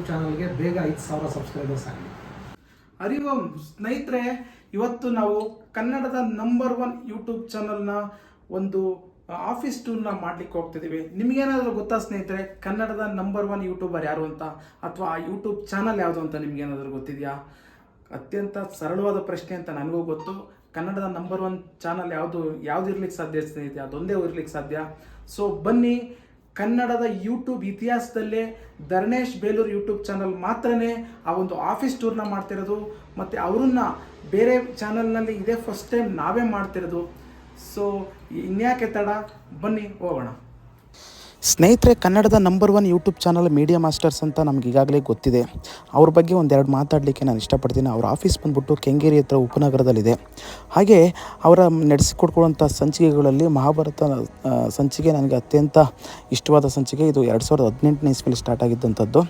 YouTube ಚಾನಲ್ಗೆ ಬೇಗ ಐದು ಸಾವಿರ ಸಬ್ಸ್ಕ್ರೈಬರ್ಸ್ ಆಗಲಿ. ಅರಿವಂ, ಸ್ನೇಹಿತರೆ, ಇವತ್ತು ನಾವು ಕನ್ನಡದ ನಂಬರ್ ಒನ್ ಯೂಟ್ಯೂಬ್ ಚಾನಲ್ನ ಒಂದು ಆಫೀಸ್ ಟೂರ್ನ ಮಾಡ್ಲಿಕ್ಕೆ ಹೋಗ್ತಿದ್ದೀವಿ. ನಿಮಗೇನಾದರೂ ಗೊತ್ತಾ, ಸ್ನೇಹಿತರೆ, ಕನ್ನಡದ ನಂಬರ್ ಒನ್ ಯೂಟ್ಯೂಬರ್ ಯಾರು ಅಂತ? ಅಥವಾ ಆ ಯೂಟ್ಯೂಬ್ ಚಾನಲ್ ಯಾವುದು ಅಂತ ನಿಮಗೇನಾದರೂ ಗೊತ್ತಿದೆಯಾ? ಅತ್ಯಂತ ಸರಳವಾದ ಪ್ರಶ್ನೆ ಅಂತ ನನಗೂ ಗೊತ್ತು. ಕನ್ನಡದ ನಂಬರ್ ಒನ್ ಚಾನಲ್ ಯಾವುದು, ಯಾವ್ದು ಇರ್ಲಿಕ್ಕೆ ಸಾಧ್ಯ ಸ್ನೇಹಿತೆ ಅದೊಂದೇ ಇರ್ಲಿಕ್ಕೆ ಸಾಧ್ಯ. ಸೊ ಬನ್ನಿ ಕನ್ನಡದ ಯೂಟ್ಯೂಬ್ ಇತಿಹಾಸದಲ್ಲೇ ಧರ್ಣೇಶ್ ಬೇಲೂರು ಯೂಟ್ಯೂಬ್ ಚಾನಲ್ ಮಾತ್ರನೇ ಆ ಒಂದು ಆಫೀಸ್ ಟೂರ್ನ ಮಾಡ್ತಿರೋದು. ಮತ್ತು ಅವರನ್ನ ಬೇರೆ ಚಾನಲ್ನಲ್ಲಿ ಇದೇ ಫಸ್ಟ್ ಟೈಮ್ ನಾವೇ ಮಾಡ್ತಿರೋದು. ಸೊ ಇನ್ಯಾಕೆ ತಡ? ಬನ್ನಿ, ಹೋಗೋಣ. ಸ್ನೇಹಿತರೆ, ಕನ್ನಡದ number one YouTube channel media masters ಅಂತ ನಮ್ಗೆ ಈಗಾಗಲೇ ಗೊತ್ತಿದೆ. ಅವ್ರ ಬಗ್ಗೆ ಒಂದೆರಡು ಮಾತಾಡಲಿಕ್ಕೆ ನಾನು ಇಷ್ಟಪಡ್ತೀನಿ. ಅವ್ರ ಆಫೀಸ್ ಬಂದ್ಬಿಟ್ಟು ಕೆಂಗೇರಿ ಹತ್ರ ಉಪನಗರದಲ್ಲಿದೆ. ಹಾಗೆ ಅವರ ನಡೆಸಿಕೊಡ್ಕೊಳ್ಳುವಂಥ ಸಂಚಿಕೆಗಳಲ್ಲಿ ಮಹಾಭಾರತ ಸಂಚಿಕೆ ನನಗೆ ಅತ್ಯಂತ ಇಷ್ಟವಾದ ಸಂಚಿಕೆ. ಇದು ಎರಡು ಸಾವಿರದ ಹದಿನೆಂಟನೇ ಇಸ್ವಿಲಿ ಸ್ಟಾರ್ಟ್ ಆಗಿದ್ದಂಥದ್ದು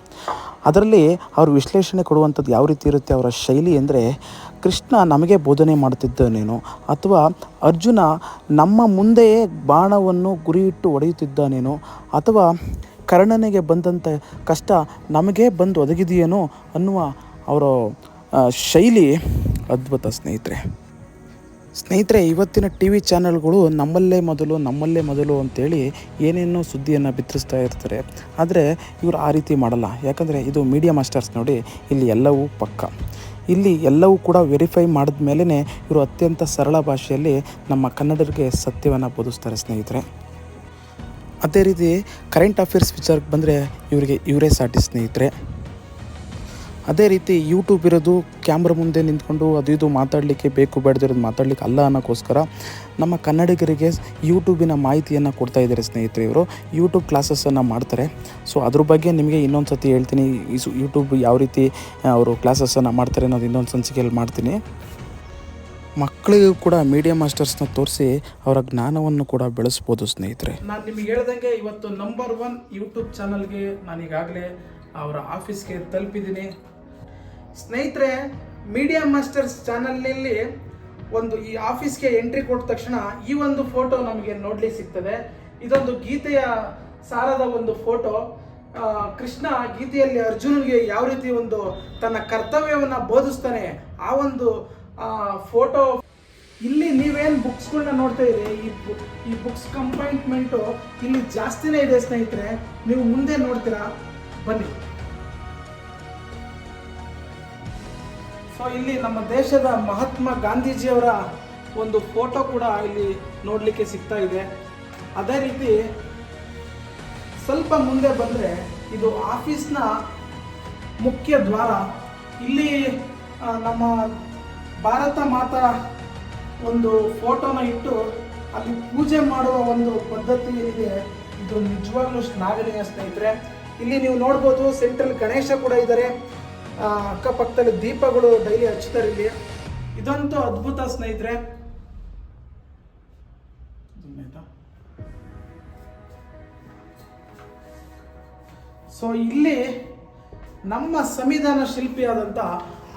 ಅದರಲ್ಲಿ ಅವರು ವಿಶ್ಲೇಷಣೆ ಕೊಡುವಂಥದ್ದು ಯಾವ ರೀತಿ ಇರುತ್ತೆ, ಅವರ ಶೈಲಿ ಅಂದರೆ ಕೃಷ್ಣ ನಮಗೆ ಬೋಧನೆ ಮಾಡುತ್ತಿದ್ದಾನೇನೋ ಅಥವಾ ಅರ್ಜುನ ನಮ್ಮ ಮುಂದೆಯೇ ಬಾಣವನ್ನು ಗುರಿಯಿಟ್ಟು ಹೊಡೆಯುತ್ತಿದ್ದಾನೇನೋ ಅಥವಾ ಕರ್ಣನಿಗೆ ಬಂದಂಥ ಕಷ್ಟ ನಮಗೇ ಬಂದು ಒದಗಿದೆಯೇನೋ ಅನ್ನುವ ಅವರ ಶೈಲಿ ಅದ್ಭುತ ಸ್ನೇಹಿತರೆ. ಸ್ನೇಹಿತರೆ, ಇವತ್ತಿನ ಟಿ ವಿ ಚಾನೆಲ್ಗಳು ನಮ್ಮಲ್ಲೇ ಮೊದಲು ನಮ್ಮಲ್ಲೇ ಮೊದಲು ಅಂತೇಳಿ ಏನೇನೋ ಸುದ್ದಿಯನ್ನು ಬಿತ್ತರಿಸ್ತಾ ಇರ್ತಾರೆ. ಆದರೆ ಇವರು ಆ ರೀತಿ ಮಾಡಲ್ಲ. ಯಾಕಂದರೆ ಇದು ಮೀಡಿಯಾ ಮಾಸ್ಟರ್ಸ್ ನೋಡಿ, ಇಲ್ಲಿ ಎಲ್ಲವೂ ಪಕ್ಕ. ಇಲ್ಲಿ ಎಲ್ಲವೂ ಕೂಡ ವೆರಿಫೈ ಮಾಡಿದ ಮೇಲೇ ಇವರು ಅತ್ಯಂತ ಸರಳ ಭಾಷೆಯಲ್ಲಿ ನಮ್ಮ ಕನ್ನಡರಿಗೆ ಸತ್ಯವನ್ನು ಬೋಧಿಸ್ತಾರೆ ಸ್ನೇಹಿತರೆ. ಅದೇ ರೀತಿ ಕರೆಂಟ್ ಅಫೇರ್ಸ್ ವಿಚಾರಕ್ಕೆ ಬಂದರೆ ಇವರಿಗೆ ಇವರೇ ಸಾಟಿ ಸ್ನೇಹಿತರೆ. ಅದೇ ರೀತಿ ಯೂಟ್ಯೂಬ್ ಇರೋದು ಕ್ಯಾಮ್ರಾ ಮುಂದೆ ನಿಂತ್ಕೊಂಡು ಅದು ಇದು ಮಾತಾಡಲಿಕ್ಕೆ ಬೇಕು ಬೇಡದಿರೋದು ಮಾತಾಡ್ಲಿಕ್ಕೆ ಅಲ್ಲ ಅನ್ನೋಕ್ಕೋಸ್ಕರ ನಮ್ಮ ಕನ್ನಡಿಗರಿಗೆ ಯೂಟ್ಯೂಬಿನ ಮಾಹಿತಿಯನ್ನು ಕೊಡ್ತಾ ಇದ್ದಾರೆ ಸ್ನೇಹಿತರೆ ಇವರು. ಯೂಟ್ಯೂಬ್ ಕ್ಲಾಸಸನ್ನು ಮಾಡ್ತಾರೆ. ಸೊ ಅದ್ರ ಬಗ್ಗೆ ನಿಮಗೆ ಇನ್ನೊಂದು ಸತಿ ಹೇಳ್ತೀನಿ ಯೂಟ್ಯೂಬ್ ಯಾವ ರೀತಿ ಅವರು ಕ್ಲಾಸಸ್ಸನ್ನು ಮಾಡ್ತಾರೆ ಅನ್ನೋದು ಇನ್ನೊಂದು ಸಂಚಿಕೆಯಲ್ಲಿ ಮಾಡ್ತೀನಿ. ಮಕ್ಕಳಿಗೂ ಕೂಡ ಮೀಡಿಯಾ ಮಾಸ್ಟರ್ಸ್ನ ತೋರಿಸಿ ಅವರ ಜ್ಞಾನವನ್ನು ಕೂಡ ಬೆಳೆಸ್ಬೋದು ಸ್ನೇಹಿತರೆ. ನಾನು ನಿಮಗೆ ಹೇಳ್ದಂಗೆ ಇವತ್ತು ನಂಬರ್ ಒನ್ ಯೂಟ್ಯೂಬ್ ಚಾನಲ್ಗೆ ನಾನು ಈಗಾಗಲೇ ಅವರ ಆಫೀಸ್ಗೆ ತಲುಪಿದ್ದೀನಿ. ಸ್ನೇಹಿತರೆ ಮೀಡಿಯಾ ಮಾಸ್ಟರ್ಸ್ ಚಾನಲ್ನಲ್ಲಿ ಒಂದು ಈ ಆಫೀಸ್ಗೆ ಎಂಟ್ರಿ ಕೊಟ್ಟ ತಕ್ಷಣ ಈ ಒಂದು ಫೋಟೋ ನಮಗೆ ನೋಡ್ಲಿಕ್ಕೆ ಸಿಗ್ತದೆ. ಇದೊಂದು ಗೀತೆಯ ಸಾರದ ಒಂದು ಫೋಟೋ. ಕೃಷ್ಣ ಗೀತೆಯಲ್ಲಿ ಅರ್ಜುನನಿಗೆ ಯಾವ ರೀತಿ ಒಂದು ತನ್ನ ಕರ್ತವ್ಯವನ್ನ ಬೋಧಿಸ್ತಾನೆ, ಆ ಒಂದು ಫೋಟೋ. ಇಲ್ಲಿ ನೀವೇನು ಬುಕ್ಸ್ಗಳನ್ನ ನೋಡ್ತಾ ಇದ್ರಿ ಈ ಈ ಬುಕ್ಸ್ ಕಂಪಾರ್ಟ್ಮೆಂಟು ಇಲ್ಲಿ ಜಾಸ್ತಿನೇ ಇದೆ ಸ್ನೇಹಿತರೆ. ನೀವು ಮುಂದೆ ನೋಡ್ತೀರಾ? ಬನ್ನಿ. ಸೊ ಇಲ್ಲಿ ನಮ್ಮ ದೇಶದ ಮಹಾತ್ಮ ಗಾಂಧೀಜಿಯವರ ಒಂದು ಫೋಟೋ ಕೂಡ ಇಲ್ಲಿ ನೋಡಲಿಕ್ಕೆ ಸಿಗ್ತಾ ಇದೆ. ಅದೇ ರೀತಿ ಸ್ವಲ್ಪ ಮುಂದೆ ಬಂದರೆ ಇದು ಆಫೀಸ್ನ ಮುಖ್ಯ ದ್ವಾರ. ಇಲ್ಲಿ ನಮ್ಮ ಭಾರತ ಮಾತಾ ಒಂದು ಫೋಟೋನ ಇಟ್ಟು ಅಲ್ಲಿ ಪೂಜೆ ಮಾಡುವ ಒಂದು ಪದ್ಧತಿ ಏನಿದೆ ಇದು ನಿಜವಾಗ್ಲೂ ಶ್ಲಾಘನೀಯ ಸ್ನೇಹಿತರೆ. ಇಲ್ಲಿ ನೀವು ನೋಡ್ಬೋದು ಸೆಂಟ್ರಲ್ ಗಣೇಶ ಕೂಡ ಇದ್ದಾರೆ. ಅಕ್ಕಪಕ್ಕದಲ್ಲಿ ದೀಪಗಳು ಡೈಲಿ ಹಚ್ತಾರೆ ಇಲ್ಲಿ. ಇದಂತೂ ಅದ್ಭುತ ಸ್ನೇಹಿತರೆ? ಸೊ ಇಲ್ಲಿ ನಮ್ಮ ಸಂವಿಧಾನ ಶಿಲ್ಪಿಯಾದಂಥ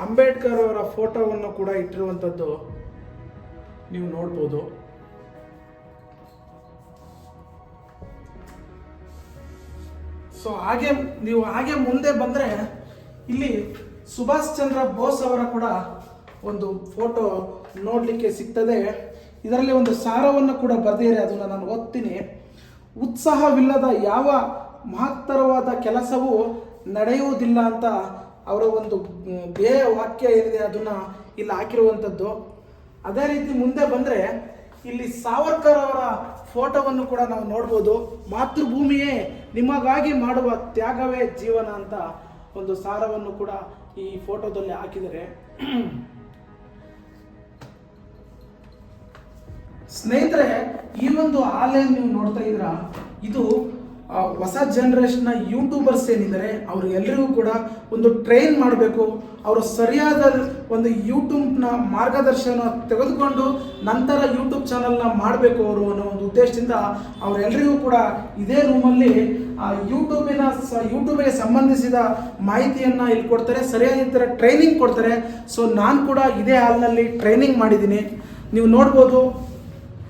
ಅಂಬೇಡ್ಕರ್ ಅವರ ಫೋಟೋವನ್ನು ಕೂಡ ಇಟ್ಟಿರುವಂಥದ್ದು ನೀವು ನೋಡ್ಬೋದು. ಸೊ ಹಾಗೆ, ನೀವು ಹಾಗೆ ಮುಂದೆ ಬಂದರೆ ಇಲ್ಲಿ ಸುಭಾಷ್ ಚಂದ್ರ ಬೋಸ್ ಅವರ ಕೂಡ ಒಂದು ಫೋಟೋ ನೋಡಲಿಕ್ಕೆ ಸಿಗ್ತದೆ. ಇದರಲ್ಲಿ ಒಂದು ಸಾರವನ್ನು ಕೂಡ ಬರೆದಿದೆ ಅದನ್ನು ನಾನು ಓದ್ತೀನಿ. ಉತ್ಸಾಹವಿಲ್ಲದ ಯಾವ ಮಹತ್ತರವಾದ ಕೆಲಸವು ನಡೆಯುವುದಿಲ್ಲ ಅಂತ ಅವರ ಒಂದು ಬೇರೆ ವಾಕ್ಯ ಏನಿದೆ ಅದನ್ನು ಇಲ್ಲಿ ಹಾಕಿರುವಂಥದ್ದು ಅದೇ ರೀತಿ ಮುಂದೆ ಬಂದರೆ ಇಲ್ಲಿ ಸಾವರ್ಕರ್ ಅವರ ಫೋಟೋವನ್ನು ಕೂಡ ನಾವು ನೋಡ್ಬೋದು. ಮಾತೃಭೂಮಿಯೇ ನಿಮಗಾಗಿ ಮಾಡುವ ತ್ಯಾಗವೇ ಜೀವನ ಅಂತ ಒಂದು ಸಾರವನ್ನು ಕೂಡ ಈ ಫೋಟೋದಲ್ಲಿ ಹಾಕಿದರೆ ಸ್ನೇಹಿತರೆ, ಈ ಒಂದು ಆನ್ಲೈನ್ ನೀವು ನೋಡ್ತಾ ಇದ್ರ ಇದು ಹೊಸ ನ ಯೂಟ್ಯೂಬರ್ಸ್ ಏನಿದ್ದಾರೆ ಅವ್ರಿಗೆಲ್ಲರಿಗೂ ಕೂಡ ಒಂದು ಟ್ರೈನ್ ಮಾಡಬೇಕು. ಅವರು ಸರಿಯಾದ ಒಂದು ಯೂಟ್ಯೂಬ್ನ ಮಾರ್ಗದರ್ಶನ ತೆಗೆದುಕೊಂಡು ನಂತರ ಯೂಟ್ಯೂಬ್ ಚಾನಲ್ನ ಮಾಡಬೇಕು ಅವರು ಅನ್ನೋ ಒಂದು ಉದ್ದೇಶದಿಂದ ಅವರೆಲ್ಲರಿಗೂ ಕೂಡ ಇದೇ ರೂಮಲ್ಲಿ ಯೂಟ್ಯೂಬಿನ ಸ, ಯೂಟ್ಯೂಬಿಗೆ ಸಂಬಂಧಿಸಿದ ಮಾಹಿತಿಯನ್ನು ಇಲ್ಲಿ ಕೊಡ್ತಾರೆ, ಸರಿಯಾದ ಥರ ಟ್ರೈನಿಂಗ್ ಕೊಡ್ತಾರೆ. ಸೊ, ನಾನು ಕೂಡ ಇದೇ ಹಾಲ್ನಲ್ಲಿ ಟ್ರೈನಿಂಗ್ ಮಾಡಿದ್ದೀನಿ. ನೀವು ನೋಡ್ಬೋದು,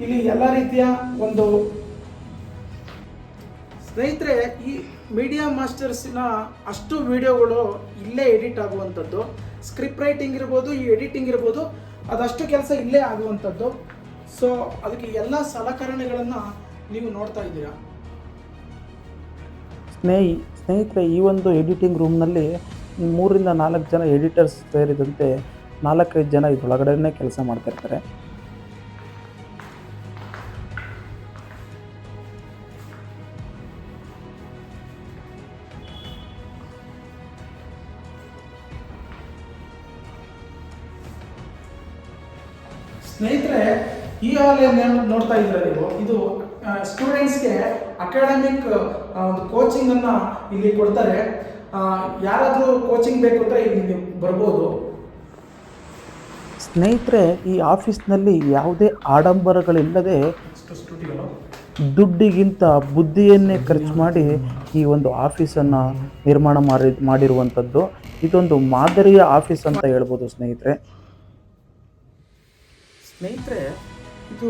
ಇಲ್ಲಿ ಎಲ್ಲ ರೀತಿಯ ಒಂದು ಸ್ನೇಹಿತರೆ, ಈ ಮೀಡಿಯಾ ಮಾಸ್ಟರ್ಸಿನ ಅಷ್ಟು ವಿಡಿಯೋಗಳು ಇಲ್ಲೇ ಎಡಿಟ್ ಆಗುವಂಥದ್ದು. ಸ್ಕ್ರಿಪ್ಟ್ ರೈಟಿಂಗ್ ಇರ್ಬೋದು, ಈ ಎಡಿಟಿಂಗ್ ಇರ್ಬೋದು, ಅದಷ್ಟು ಕೆಲಸ ಇಲ್ಲೇ ಆಗುವಂಥದ್ದು. ಸೊ ಅದಕ್ಕೆ ಎಲ್ಲ ಸಲಕರಣೆಗಳನ್ನು ನೀವು ನೋಡ್ತಾ ಇದ್ದೀರಾ. ಸ್ನೇಹಿ, ಸ್ನೇಹಿತರೆ, ಈ ಒಂದು ಎಡಿಟಿಂಗ್ ರೂಮ್ನಲ್ಲಿ ಮೂರಿಂದ ನಾಲ್ಕು ಜನ ಎಡಿಟರ್ಸ್ ಸೇರಿದಂತೆ ನಾಲ್ಕೈದು ಜನ ಇದರೊಳಗಡೆನೇ ಕೆಲಸ ಮಾಡ್ತಾ ಇರ್ತಾರೆ. ಹಾಲ್ ನೋಡ್ತಾ ಇದ್ದೀರಾ ನೀವು? ಇದು ಸ್ಟೂಡೆಂಟ್ಸ್ಗೆ ಅಕಾಡೆಮಿಕ್ ಒಂದು ಕೋಚಿಂಗ್ ಅನ್ನ ಇಲ್ಲಿ ಕೊಡ್ತಾರೆ. ಯಾರಾದರೂ ಕೋಚಿಂಗ್ ಬೇಕು ಅಂದ್ರೆ ಇಲ್ಲಿ ಬರ್ಬೋದು. ಸ್ನೇಹಿತರೆ ಈ ಆಫೀಸ್ನಲ್ಲಿ ಯಾವುದೇ ಆಡಂಬರಗಳಿಲ್ಲದೆ ದುಡ್ಡಿಗಿಂತ ಬುದ್ಧಿಯನ್ನೇ ಖರ್ಚು ಮಾಡಿ ಈ ಒಂದು ಆಫೀಸನ್ನು ನಿರ್ಮಾಣ ಮಾಡಿ ಮಾಡಿರುವಂಥದ್ದು. ಇದೊಂದು ಮಾದರಿಯ ಆಫೀಸ್ ಅಂತ ಹೇಳ್ಬೋದು ಸ್ನೇಹಿತರೆ. ಸ್ನೇಹಿತರೆ ಇದು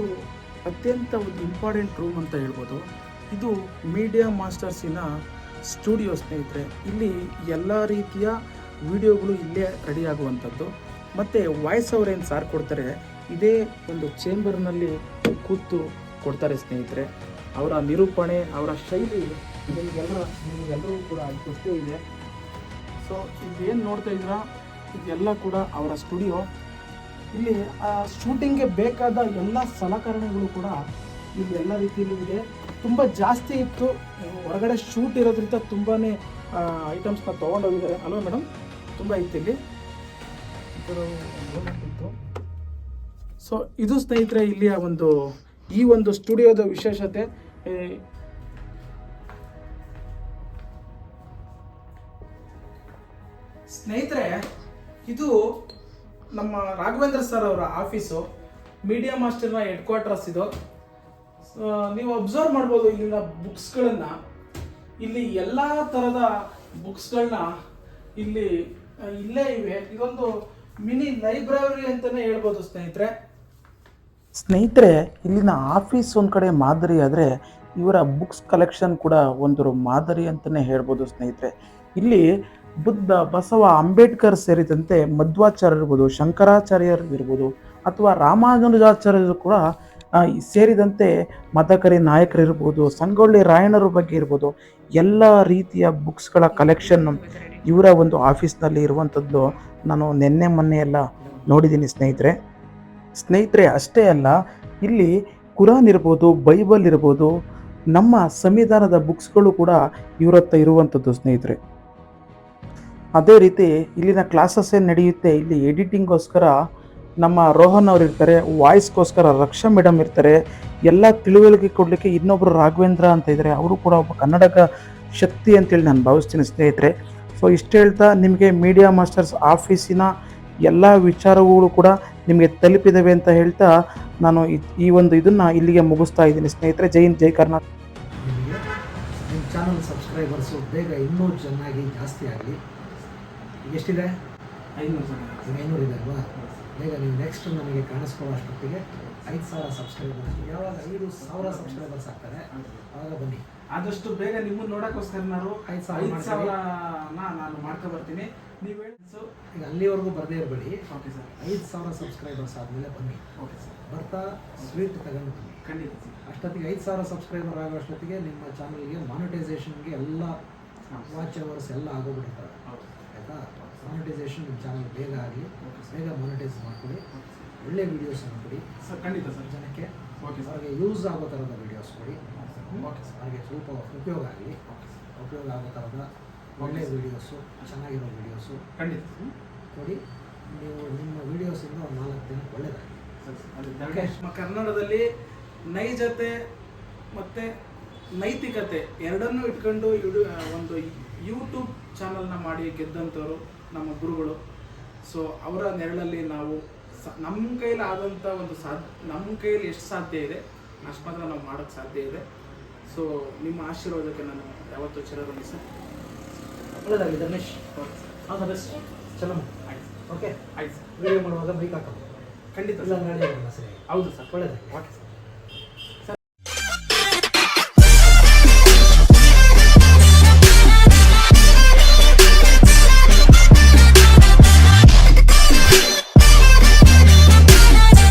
ಅತ್ಯಂತ ಒಂದು ಇಂಪಾರ್ಟೆಂಟ್ ರೂಮ್ ಅಂತ ಹೇಳ್ಬೋದು. ಇದು ಮೀಡಿಯಾ ಮಾಸ್ಟರ್ಸಿನ ಸ್ಟುಡಿಯೋ ಸ್ನೇಹಿತರೆ. ಇಲ್ಲಿ ಎಲ್ಲ ರೀತಿಯ ವಿಡಿಯೋಗಳು ಇಲ್ಲೇ ರೆಡಿ ಆಗುವಂಥದ್ದು. ಮತ್ತು ವಾಯ್ಸ್ ಅವರೇನು ಏನು ಸಾರ್ ಕೊಡ್ತಾರೆ, ಇದೇ ಒಂದು ಚೇಂಬರ್ನಲ್ಲಿ ಕೂತು ಕೊಡ್ತಾರೆ ಸ್ನೇಹಿತರೆ. ಅವರ ನಿರೂಪಣೆ, ಅವರ ಶೈಲಿ ನಿಮಗೆಲ್ಲ ನಿಮಗೆಲ್ಲರೂ ಕೂಡ ಗೊತ್ತೇ ಇದೆ. ಸೊ ಇದೇನು ನೋಡ್ತಾ ಇದ್ದೀರಾ? ಇದೆಲ್ಲ ಕೂಡ ಅವರ ಸ್ಟುಡಿಯೋ ಇಲ್ಲಿ, ಆ ಶೂಟಿಂಗ್ಗೆ ಬೇಕಾದ ಎಲ್ಲ ಸಲಕರಣೆಗಳು ಕೂಡ ಇಲ್ಲಿ ಎಲ್ಲ ರೀತಿಯಲ್ಲೂ ಇದೆ. ತುಂಬ ಜಾಸ್ತಿ ಇತ್ತು. ಹೊರಗಡೆ ಶೂಟ್ ಇರೋದ್ರಿಂದ ತುಂಬಾ ಐಟಮ್ಸ್ನ ತೊಗೊಂಡೋಗಿದ್ದಾರೆ. ಅಲ್ವಾ ಮೇಡಮ್ ತುಂಬ ಇತ್ತು ಇಲ್ಲಿ. ಸೊ ಇದು ಸ್ನೇಹಿತರೆ ಇಲ್ಲಿಯ ಒಂದು, ಈ ಒಂದು ಸ್ಟುಡಿಯೋದ ವಿಶೇಷತೆ. ಸ್ನೇಹಿತರೆ, ಇದು ನಮ್ಮ ರಾಘವೇಂದ್ರ ಸರ್ ಅವರ ಆಫೀಸು ಮೀಡಿಯಾ ಮಾಸ್ಟರ್ನ ಹೆಡ್ ಕ್ವಾರ್ಟರ್ಸ್ ಇದು. ನೀವು ಅಬ್ಸರ್ವ್ ಮಾಡ್ಬೋದು ಇಲ್ಲಿನ ಬುಕ್ಸ್ಗಳನ್ನು ಇಲ್ಲಿ ಎಲ್ಲ ಥರದ ಬುಕ್ಸ್ಗಳನ್ನ ಇಲ್ಲಿ ಇಲ್ಲೇ ಇವೆ. ಇದೊಂದು ಮಿನಿ ಲೈಬ್ರರಿ ಅಂತಲೇ ಹೇಳ್ಬೋದು ಸ್ನೇಹಿತರೆ. ಸ್ನೇಹಿತರೆ, ಇಲ್ಲಿನ ಆಫೀಸ್ ಒಂದು ಕಡೆ ಮಾದರಿ ಆದರೆ ಇವರ ಬುಕ್ಸ್ ಕಲೆಕ್ಷನ್ ಕೂಡ ಒಂದು ಮಾದರಿ ಅಂತಲೇ ಹೇಳ್ಬೋದು ಸ್ನೇಹಿತರೆ. ಇಲ್ಲಿ ಬುದ್ಧ, ಬಸವ, ಅಂಬೇಡ್ಕರ್ ಸೇರಿದಂತೆ ಮಧ್ವಾಚಾರ್ಯ ಇರ್ಬೋದು ಶಂಕರಾಚಾರ್ಯರು ಇರ್ಬೋದು ಅಥವಾ ರಾಮಾನುಜಾಚಾರ್ಯರು ಕೂಡ ಸೇರಿದಂತೆ ಮತಕರಿ ನಾಯಕರಿರ್ಬೋದು, ಸಂಗೊಳ್ಳಿ ರಾಯಣ್ಣರ ಬಗ್ಗೆ ಇರ್ಬೋದು, ಎಲ್ಲ ರೀತಿಯ ಬುಕ್ಸ್ಗಳ ಕಲೆಕ್ಷನ್ ಇವರ ಒಂದು ಆಫೀಸ್ನಲ್ಲಿ ಇರುವಂಥದ್ದು ನಾನು ನಿನ್ನೆ ಮೊನ್ನೆ ಎಲ್ಲ ನೋಡಿದ್ದೀನಿ ಸ್ನೇಹಿತರೆ. ಸ್ನೇಹಿತರೆ, ಅಷ್ಟೇ ಅಲ್ಲ, ಇಲ್ಲಿ ಕುರಾನ್ ಇರ್ಬೋದು, ಬೈಬಲ್ ಇರ್ಬೋದು, ನಮ್ಮ ಸಂವಿಧಾನದ ಬುಕ್ಸ್ಗಳು ಕೂಡ ಇವರತ್ತ ಇರುವಂಥದ್ದು ಸ್ನೇಹಿತರೆ. ಅದೇ ರೀತಿ ಇಲ್ಲಿನ ಕ್ಲಾಸಸ್ ಏನು ನಡೆಯುತ್ತೆ, ಇಲ್ಲಿ ಎಡಿಟಿಂಗ್ಗೋಸ್ಕರ ನಮ್ಮ ರೋಹನ್ ಅವ್ರು ಇರ್ತಾರೆ ವಾಯ್ಸ್ಗೋಸ್ಕರ ರಕ್ಷಾ ಮೇಡಮ್ ಇರ್ತಾರೆ, ಎಲ್ಲ ತಿಳುವಳಿಕೆ ಕೊಡಲಿಕ್ಕೆ ಇನ್ನೊಬ್ಬರು ರಾಘವೇಂದ್ರ ಅಂತ ಇದ್ದಾರೆ ಅವರು ಕೂಡ ಒಬ್ಬ ಕನ್ನಡಕ ಶಕ್ತಿ ಅಂತೇಳಿ ನಾನು ಭಾವಿಸ್ತೀನಿ ಸ್ನೇಹಿತರೆ. ಸೊ ಇಷ್ಟು ಹೇಳ್ತಾ ನಿಮಗೆ ಮೀಡಿಯಾ ಮಾಸ್ಟರ್ಸ್ ಆಫೀಸಿನ ಎಲ್ಲ ವಿಚಾರಗಳು ಕೂಡ ನಿಮಗೆ ತಲುಪಿದವೆ ಅಂತ ಹೇಳ್ತಾ ನಾನು ಈ ಒಂದು ಇದನ್ನು ಇಲ್ಲಿಗೆ ಮುಗಿಸ್ತಾ ಇದ್ದೀನಿ ಸ್ನೇಹಿತರೆ. ಜೈ ಜೈ ಕರ್ನಾಟಕ. ನಿಮ್ಮ ಚಾನಲ್ ಸಬ್ಸ್ಕ್ರೈಬರ್ಸು ಬೇಗ ಇನ್ನೂ ಚೆನ್ನಾಗಿ ಜಾಸ್ತಿ ಆಗಲಿ. ಎಷ್ಟಿದೆ ಐನೂರು ಜನ. ಈಗ ಐನೂರು ಇದೆ ಅಲ್ವಾ? ಬೇಗ ನೀವು ನೆಕ್ಸ್ಟ್ ನಮಗೆ ಕಾಣಿಸ್ಕೊಳ್ಳೋ ಅಷ್ಟೊತ್ತಿಗೆ ಐದು ಸಾವಿರ ಸಬ್ಸ್ಕ್ರೈಬರ್ಸ್ ಯಾವಾಗ ಐದು ಸಾವಿರ ಸಬ್ಸ್ಕ್ರೈಬರ್ಸ್ ಆಗ್ತಾರೆ ಆವಾಗ ಬನ್ನಿ. ಆದಷ್ಟು ಬೇಗ ನಿಮ್ಮನ್ನು ನೋಡೋಕ್ಕೋಸ್ಕರ ನಾನು ಐದು ಸಾವಿರ ಐದು. ಸಾವಿರನ ನಾನು ಮಾಡ್ಕೊ ಬರ್ತೀನಿ. ನೀವು ಹೇಳಿ. ಈಗ ಅಲ್ಲಿವರೆಗೂ ಬರದೇ ಇರಬೇಡಿ. ಓಕೆ ಸರ್ ಐದು ಸಾವಿರ ಸಬ್ಸ್ಕ್ರೈಬರ್ಸ್ ಆದಮೇಲೆ ಬನ್ನಿ. ಓಕೆ ಸರ್ ಬರ್ತಾ ಸ್ವೀಟ್ ತಗೊಂಡು ಬನ್ನಿ. ಖಂಡಿತ ಅಷ್ಟೊತ್ತಿಗೆ ಐದು ಸಾವಿರ ಸಬ್ಸ್ಕ್ರೈಬರ್ ಆಗೋ ಅಷ್ಟೊತ್ತಿಗೆ ನಿಮ್ಮ ಚಾನಲ್ಗೆ ಮಾನಿಟೈಸೇಷನ್ಗೆ ಎಲ್ಲ ವಾಚ್ ಅವರ್ಸ್ ಎಲ್ಲ ಆಗೋಗ್ಬಿಟ್ಟಿರ್ತಾರೆ ಆಯಿತಾ ಮಾನಿಟೈಸೇಷನ್ ನಿಮ್ಮ ಚಾನಲ್ ಬೇಗ ಆಗಲಿ ಬೇಗ ಮಾನಿಟೈಸ್ ಮಾಡಿಕೊಡಿ ಒಳ್ಳೆ ವಿಡಿಯೋಸ್ ಕೊಡಿ. ಸರ್ ಖಂಡಿತ ಸರ್. ಜನಕ್ಕೆ ಓಕೆ ಸರ್ ಅವ್ರಿಗೆ ಯೂಸ್ ಆಗೋ ಥರದ ವೀಡಿಯೋಸ್ ಕೊಡಿ. ಓಕೆ ಸರ್ ಅವ್ರಿಗೆ ಸ್ವಲ್ಪ ಉಪಯೋಗ ಆಗಲಿ ಉಪಯೋಗ ಆಗೋ ಥರದ ಒಳ್ಳೆ ವೀಡಿಯೋಸು ಚೆನ್ನಾಗಿರೋ ವೀಡಿಯೋಸು ಖಂಡಿತ ಕೊಡಿ. ನೀವು ನಿಮ್ಮ ವೀಡಿಯೋಸಿಂದ ಒಂದು ನಾಲ್ಕು ದಿನ ಒಳ್ಳೆಯದಾಗಲಿ ಸರ್ ನಮ್ಮ ಕನ್ನಡದಲ್ಲಿ ನೈಜತೆ ಮತ್ತು ನೈತಿಕತೆ ಎರಡನ್ನೂ ಇಟ್ಕೊಂಡು ಒಂದು ಯೂಟ್ಯೂಬ್ ಚಾನಲ್ನ ಮಾಡಿ ಗೆದ್ದಂಥವ್ರು ನಮ್ಮ ಗುರುಗಳು. ಸೊ ಅವರ ನೆರಳಲ್ಲಿ ನಾವು ಸ ನಮ್ಮ ಕೈಲಿ ಆದಂಥ ಒಂದು ಸಾಧ್ಯ ನಮ್ಮ ಕೈಯಲ್ಲಿ ಎಷ್ಟು ಸಾಧ್ಯ ಇದೆ ಅಷ್ಟು ಮಾತ್ರ ನಾವು ಮಾಡೋಕ್ಕೆ ಸಾಧ್ಯ ಇದೆ. ಸೊ ನಿಮ್ಮ ಆಶೀರ್ವಾದಕ್ಕೆ ನಾನು ಯಾವತ್ತೂ ಚಿರಋಣಿ ಸರ್. ಒಳ್ಳೆಯದಾಗಲಿ ಧರ್ಮೇಶ್ ಹಾಂ ಬೆಸ್ಟ್ ಚಲೋ. ಆಯ್ತು. ಓಕೆ ಆಯ್ತು. ಸರ್ ವಿಡಿಯೋ ಮಾಡುವಾಗ ಬೈಕ್ ಹಾಕೋದು ಖಂಡಿತ ಸರಿ. ಹೌದು ಸರ್. ಒಳ್ಳೆಯದಾಗಲಿ ಓಕೆ ಸರ್.